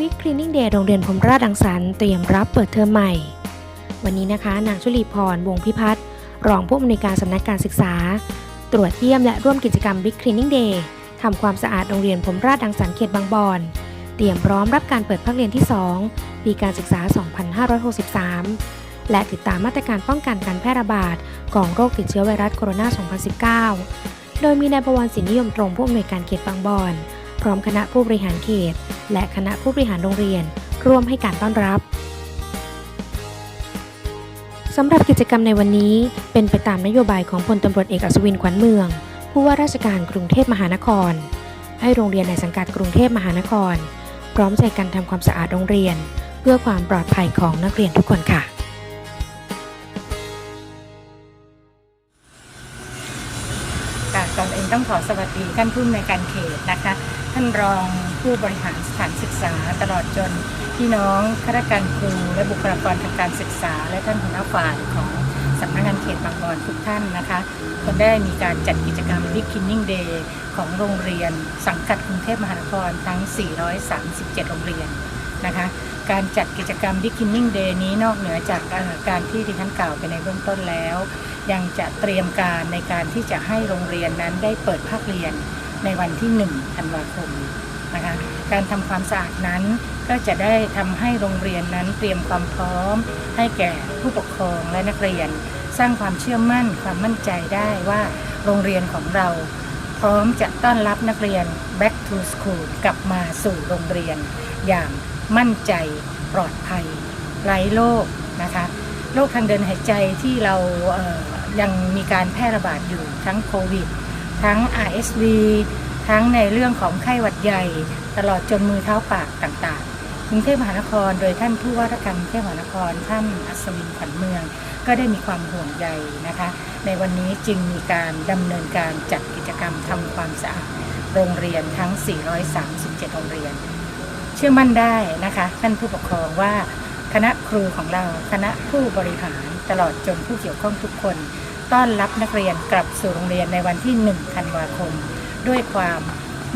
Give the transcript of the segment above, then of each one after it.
Big Cleaning Day โรงเรียนพรมราชดังสรรเตรียมรับเปิดเทอมใหม่ วันนี้นะคะ นางชุลีพร วงพิพัฒน์รองผู้อำนวยการสำนักการศึกษา ตรวจเยี่ยมและร่วมกิจกรรม Big Cleaning Day ทำความสะอาดโรงเรียนพรมราชดังสรรเขตบางบอนเตรียมพร้อมรับการเปิดภาคเรียนที่ 2 ปีการศึกษา 2563 และติดตามมาตรการป้องกันการแพร่ระบาดของโรคติดเชื้อไวรัสโคโรนา 2019 โดยมีนายประวันศิลป์นิยมตรงผู้อำนวยการเขตบางบอน พร้อมคณะผู้บริหารเขต และคณะผู้บริหารโรงเรียน ร่วมให้การต้อนรับสำหรับกิจกรรมในวันนี้เป็นไปตามนโยบายของพลตำรวจเอกอัศวินขวัญเมือง ผู้ว่าราชการกรุงเทพมหานคร ให้โรงเรียนในสังกัดกรุงเทพมหานคร พร้อมใจกันทำความสะอาดโรงเรียน เพื่อความปลอดภัยของนักเรียนทุกคนค่ะ ก่อนอื่นต้องขอสวัสดีท่านผู้อำนวยการเขตนะคะ ท่านรอง ผู้บริหารสถานศึกษา ตลอดจนพี่น้องข้าราชการครูและบุคลากรทางการศึกษา และท่านหัวหน้าฝ่ายของสำนักงานเขตบางบอนทุกท่านนะคะก็ได้มีการจัดกิจกรรม Big Cleaning Day ของโรงเรียน สังกัดกรุงเทพมหานครทั้ง 437 โรงเรียนนะคะการจัดกิจกรรม Big Cleaning Day นี้นอกเหนือจากอ่อการที่ที่ท่านกล่าวไปในเบื้องต้นแล้ว ยังจะเตรียมการในการที่จะให้โรงเรียนนั้นได้เปิดภาคเรียนในวันที่ 1 ธันวาคม นะคะการทำความสะอาดนั้น ก็จะได้ทำให้โรงเรียนนั้นเตรียมความพร้อม ให้แก่ผู้ปกครองและนักเรียน สร้างความเชื่อมั่นความมั่นใจได้ว่าโรงเรียนของเรา พร้อมจะต้อนรับนักเรียน back to school กลับมาสู่โรงเรียน อย่างมั่นใจปลอดภัย ไร้โรคนะคะโรคทางเดินหายใจที่เราเยังมีการแพร่ระบาดอยู่ทั้งโควิด ทั้ง RSV ทั้งในเรื่องของไข้หวัดใหญ่ ตลอดจนมือเท้าปากต่างๆกรุงเทพมหานคร โดยท่านผู้ว่าราชการกรุงเทพมหานคร ท่านอัศวินขวัญเมือง ก็ได้มีความห่วงใยนะคะ ในวันนี้จึงมีการดำเนินการจัดกิจกรรมทำความสะอาดโรงเรียนทั้ง 437 โรงเรียน เชื่อมั่นได้นะคะ ท่านผู้ปกครองว่าคณะครูของเราคณะผู้บริหารตลอดจนผู้เกี่ยวข้องทุกคน ต้อนรับนักเรียนกลับสู่โรงเรียนในวันที่ 1 ธันวาคม ด้วยความ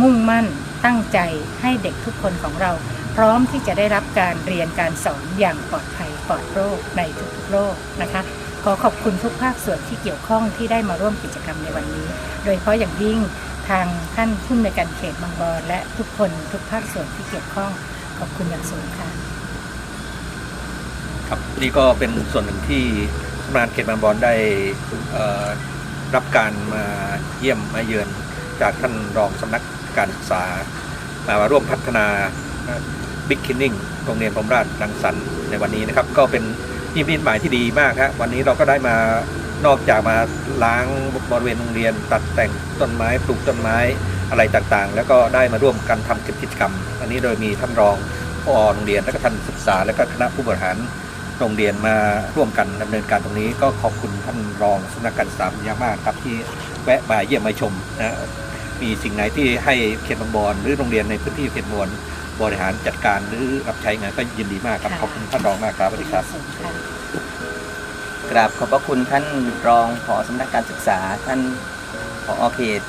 มุ่งมั่นตั้งใจให้เด็กทุกคนของเรา พร้อมที่จะได้รับการเรียนการสอนอย่างปลอดภัยปลอดโรคในทุกๆโรคนะคะขอขอบคุณทุกภาคส่วนที่เกี่ยวข้องที่ได้มาร่วมกิจกรรมในวันนี้ โดยเฉพาะอย่างยิ่งทางท่านผู้ในการเขตบางบอนและทุกคนทุกภาคส่วนที่เกี่ยวข้องขอบคุณอย่างสูงค่ะครับนี่ก็เป็นส่วนหนึ่งที่สำนักงานเขตบางบอนได้รับการมาเยี่ยมมาเยือน จากท่านรองสำนักการศึกษา มาร่วมพัฒนาบิ๊กคินนิ่งโรงเรียนพรมราชรังสรรค์ในวันนี้นะครับ ก็เป็นนิมิตหมายที่ดีมากครับวันนี้เราก็ได้มานอกจากมาล้างบริเวณโรงเรียน ตัดแต่งต้นไม้ปลูกต้นไม้อะไรต่างๆ แล้วก็ได้มาร่วมกันทำกิจกรรม อันนี้โดยมีท่านรองผอโรงเรียนและก็ท่านศึกษา และก็คณะผู้บริหารโรงเรียนมาร่วมกันดำเนินการตรงนี้ ก็ขอบคุณท่านรองสำนักการศึกษาเป็นอย่างมากครับที่แวะมาเยี่ยมมาชมนะ มีสิ่งไหนที่ให้เขตบางบอนหรือโรงเรียนในพื้นที่เขตบางบอนบริหารจัดการหรือรับใช้งานก็ยินดีมากครับค่ะขอบคุณท่านรองมากครับสวัสดีครับค่ะกราบขอบพระคุณท่านรองผอสำนักการศึกษา ท่านผอเขต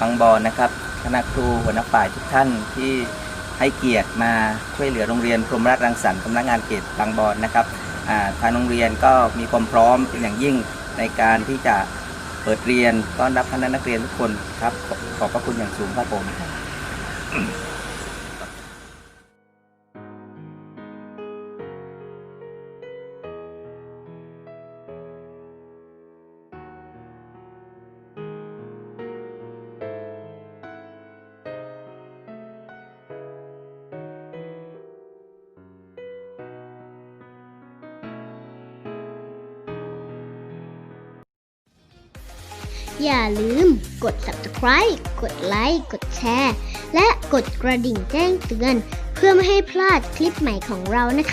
บางบอนนะครับคณะครูหัวหน้าฝ่ายทุกท่านที่ให้เกียรติมาช่วยเหลือโรงเรียนพรหมราชรังสรรค์สำนักงานเขตบางบอนนะครับอ่าทางโรงเรียนก็มีความพร้อมเป็นอย่างยิ่งในการที่จะ เปิดเรียนต้อนรับคณะนักเรียนทุกคนครับ ขอบขอบพระคุณอย่างสูงครับผม อย่าลืมกด subscribe กดไลค์ กดแชร์ และกดกระดิ่งแจ้งเตือน เพื่อไม่ให้พลาดคลิปใหม่ของเรานะคะ